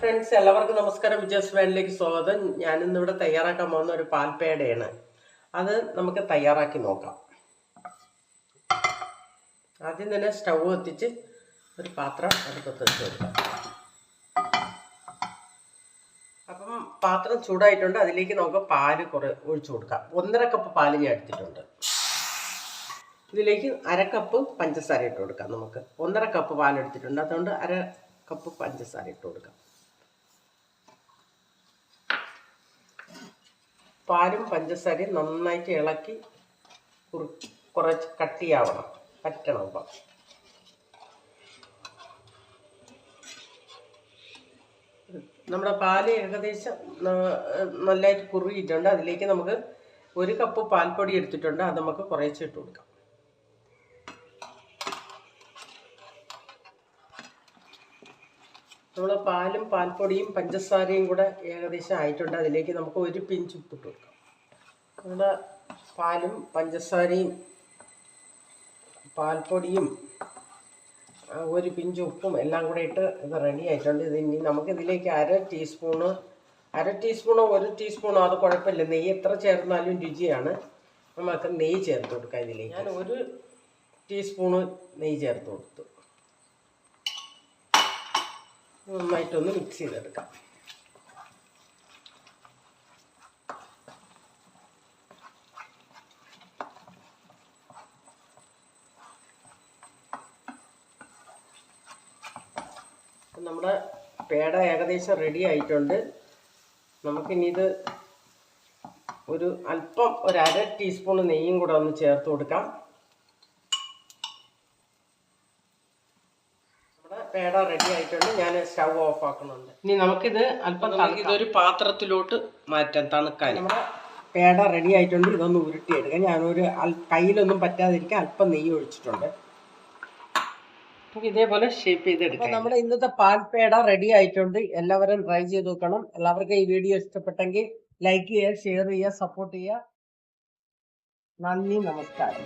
Friends എല്ലാവർക്കും നമസ്കാരം. വിജയസ് വാനിലേക്ക് സ്വാഗതം. ഞാനിന്നിവിടെ തയ്യാറാക്കാൻ പോകുന്ന ഒരു പാൽപ്പേടയാണ്. അത് നമുക്ക് തയ്യാറാക്കി നോക്കാം. ആദ്യം തന്നെ സ്റ്റൗ കത്തിച്ച് ഒരു പാത്രം അടുപ്പത്ത് വെച്ച് കൊടുക്കാം. അപ്പം പാത്രം ചൂടായിട്ടുണ്ട്. അതിലേക്ക് നമുക്ക് പാൽ കുറേ ഒഴിച്ചു കൊടുക്കാം. ഒന്നര കപ്പ് പാൽ ഞാൻ എടുത്തിട്ടുണ്ട്. ഇതിലേക്ക് അര കപ്പ് പഞ്ചസാര ഇട്ട് കൊടുക്കാം നമുക്ക്. ഒന്നര കപ്പ് പാലെടുത്തിട്ടുണ്ട് അതുകൊണ്ട് അര കപ്പ് പഞ്ചസാര ഇട്ട് കൊടുക്കാം. പാലും പഞ്ചസാരയും നന്നായിട്ട് ഇളക്കി കുറു കുറച്ച് കട്ടിയാവണം പറ്റണം അപ്പം നമ്മുടെ പാൽ ഏകദേശം നല്ലതായിട്ട് കുറുകിയിട്ടുണ്ട്. അതിലേക്ക് നമുക്ക് ഒരു കപ്പ് പാൽപ്പൊടി എടുത്തിട്ടുണ്ട്. അത് നമുക്ക് കുറേശ്ശെ ഇട്ട് കൊടുക്കാം. നമ്മൾ പാലും പാൽപ്പൊടിയും പഞ്ചസാരയും കൂടെ ഏകദേശം ആയിട്ടുണ്ട്. അതിലേക്ക് നമുക്ക് ഒരു പിഞ്ച് ഉപ്പിട്ട് കൊടുക്കാം. നമ്മുടെ പാലും പഞ്ചസാരയും പാൽപ്പൊടിയും ഒരു പിഞ്ച് ഉപ്പും എല്ലാം കൂടെ ഇട്ട് ഇത് റെഡി ആയിട്ടുണ്ട്. ഇത് ഇനി നമുക്ക് ഇതിലേക്ക് അര ടീസ്പൂണ് അര ടീസ്പൂണോ ഒരു ടീസ്പൂണോ അത് കുഴപ്പമില്ല. നെയ്യ് എത്ര ചേർന്നാലും രുചിയാണ്. നമുക്ക് നെയ്യ് ചേർത്ത് കൊടുക്കാം ഇതിലേക്ക്. ഞാൻ ഒരു ടീസ്പൂണ് നെയ്യ് ചേർത്ത് കൊടുത്തു. നന്നായിട്ടൊന്ന് മിക്സ് ചെയ്തെടുക്കാം. നമ്മുടെ പേട ഏകദേശം റെഡി ആയിട്ടുണ്ട്. നമുക്കിനി ഇത് ഒരു അല്പം ഒരു അര ടീസ്പൂൺ നെയ്യും കൂടെ ഒന്ന് ചേർത്ത് കൊടുക്കാം. പേട റെഡി ആയിട്ടുണ്ട്. ഞാൻ സ്റ്റൗ ഓഫ് ആക്കുന്നുണ്ട്. ഇനി നമുക്കിത് അല്പം ഇതൊരു പാത്രത്തിലോട്ട് മാറ്റാം തണുക്കാൻ. നമ്മുടെ പേട റെഡി ആയിട്ടുണ്ട്. ഇതൊന്ന് ഉരുട്ടിയെടുക്കാം. ഞാനൊരു കയ്യിലൊന്നും പറ്റാതിരിക്കാൻ അല്പം നെയ്യ് ഒഴിച്ചിട്ടുണ്ട്. ഇതേപോലെ ഷേപ്പ് ചെയ്തെടുക്കാം. നമ്മുടെ ഇന്നത്തെ പാൽപേട റെഡി ആയിട്ടുണ്ട്. എല്ലാവരും ട്രൈ ചെയ്ത് നോക്കണം. എല്ലാവർക്കും ഈ വീഡിയോ ഇഷ്ടപ്പെട്ടെങ്കിൽ ലൈക്ക് ചെയ്യുക ഷെയർ ചെയ്യുക സപ്പോർട്ട് ചെയ്യുക. നന്ദി നമസ്കാരം.